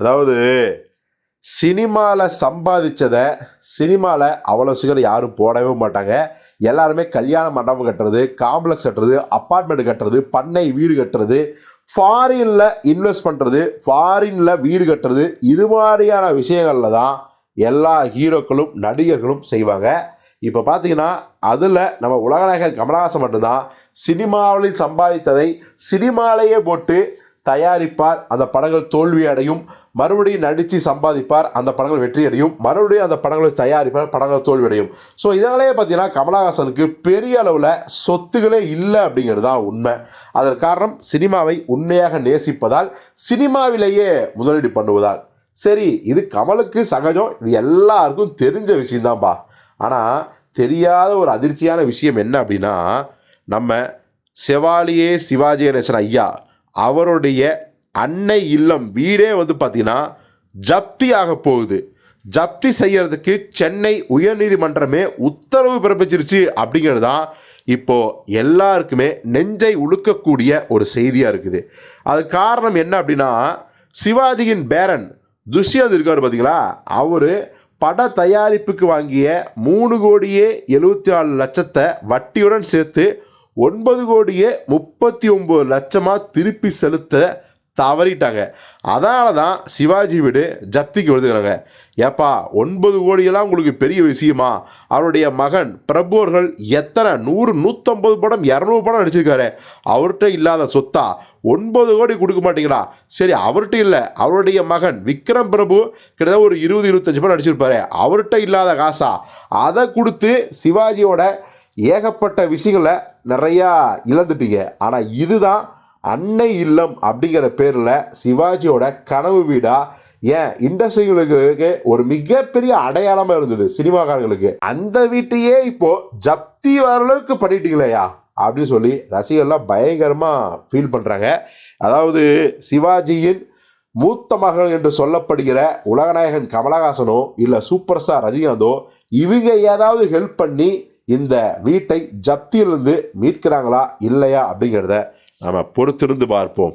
அதாவது சினிமாவில் சம்பாதிச்சதை சினிமாவில் அவ்வளோ சீக்கிரம் யாரும் போடவே மாட்டாங்க. எல்லாருமே கல்யாண மண்டபம் கட்டுறது காம்ப்ளெக்ஸ் கட்டுறது அப்பார்ட்மெண்ட் கட்டுறது பண்ணை வீடு கட்டுறது ஃபாரினில் இன்வெஸ்ட் பண்ணுறது ஃபாரினில் வீடு கட்டுறது இது மாதிரியான விஷயங்களில் தான் எல்லா ஹீரோக்களும் நடிகர்களும் செய்வாங்க. இப்போ பார்த்தீங்கன்னா அதில் நம்ம உலகநாயகர் கமலஹாசன் மட்டும்தான் சினிமாவில் சம்பாதித்ததை சினிமாலேயே போட்டு தயாரிப்பார் அந்த படங்கள் தோல்வி அடையும் மறுபடியும் நடித்து சம்பாதிப்பார் அந்த படங்கள் வெற்றி அடையும் மறுபடியும் அந்த படங்களை தயாரிப்பார் படங்கள் தோல்வி அடையும் ஸோ இதனாலே பார்த்தீங்கன்னா கமலஹாசனுக்கு பெரிய அளவில் சொத்துகளே இல்லை அப்படிங்கிறது தான் உண்மை. அதற்கு காரணம் சினிமாவை உண்மையாக நேசிப்பதால் சினிமாவிலேயே முதலீடு பண்ணுவதால். சரி இது கமலுக்கு சகஜம் இது எல்லாருக்கும் தெரிஞ்ச விஷயந்தான்பா ஆனால் தெரியாத ஒரு அதிர்ச்சியான விஷயம் என்ன அப்படின்னா நம்ம செவாலியே சிவாஜி கணேசன் ஐயா அவருடைய அன்னை இல்லம் வீடே வந்து பார்த்திங்கன்னா ஜப்தி ஆக போகுது. ஜப்தி செய்யறதுக்கு சென்னை உயர்நீதிமன்றமே உத்தரவு பிறப்பிச்சிருச்சு அப்படிங்கிறது தான் இப்போ எல்லாருக்குமே நெஞ்சை உழுக்கக்கூடிய ஒரு செய்தியாக இருக்குது. அது காரணம் என்ன அப்படின்னா சிவாஜியின் பேரன் துஷ்யந்த் இருக்கார் பார்த்தீங்களா அவர் பட தயாரிப்புக்கு வாங்கிய மூணு கோடியே எழுபத்தி நாலு லட்சத்தை வட்டியுடன் சேர்த்து ஒன்பது கோடியே முப்பத்தி ஒம்பது லட்சமாக திருப்பி செலுத்த தவறிட்டாங்க. அதனால தான் சிவாஜி வீடு ஜப்திக்கு எழுதுகிறாங்க ஏப்பா ஒன்பது கோடியெல்லாம் உங்களுக்கு பெரிய விஷயமா? அவருடைய மகன் பிரபு அவர்கள் எத்தனை? நூறு நூற்றம்பது படம் இரநூறு படம் நடிச்சிருக்காரு. அவர்கிட்ட இல்லாத சொத்தா? ஒன்பது கோடி கொடுக்க மாட்டீங்களா? சரி அவர்கிட்ட இல்லை. அவருடைய மகன் விக்ரம் பிரபு கிட்டத்தட்ட ஒரு இருபது இருபத்தஞ்சு படம் நடிச்சிருப்பாரு. அவர்கிட்ட இல்லாத காசா? அதை கொடுத்து சிவாஜியோட ஏகப்பட்ட விஷயங்களை நிறையா இழந்துட்டீங்க. ஆனால் இதுதான் அன்னை இல்லம் அப்படிங்கிற பேரில் சிவாஜியோட கனவு வீடா? ஏன்? இண்டஸ்ட்ரிகளுக்கு ஒரு மிகப்பெரிய அடையாளமாக இருந்தது சினிமாக்காரங்களுக்கு அந்த வீட்டையே இப்போ ஜப்தி வர அளவுக்கு பண்ணிட்டீங்களேயா? அப்படின்னு சொல்லி ரசிகர்லாம் பயங்கரமாக ஃபீல் பண்ணுறாங்க அதாவது சிவாஜியின் மூத்த மகன் என்று சொல்லப்படுகிற உலகநாயகன் கமலஹாசனோ இல்லை சூப்பர் ஸ்டார் ரஜினிகாந்தோ இவங்க ஏதாவது ஹெல்ப் பண்ணி இந்த வீட்டை ஜப்தியிலிருந்து மீட்கிறாங்களா இல்லையா அப்படிங்கிறத நம்ம பொறுத்திருந்து பார்ப்போம்.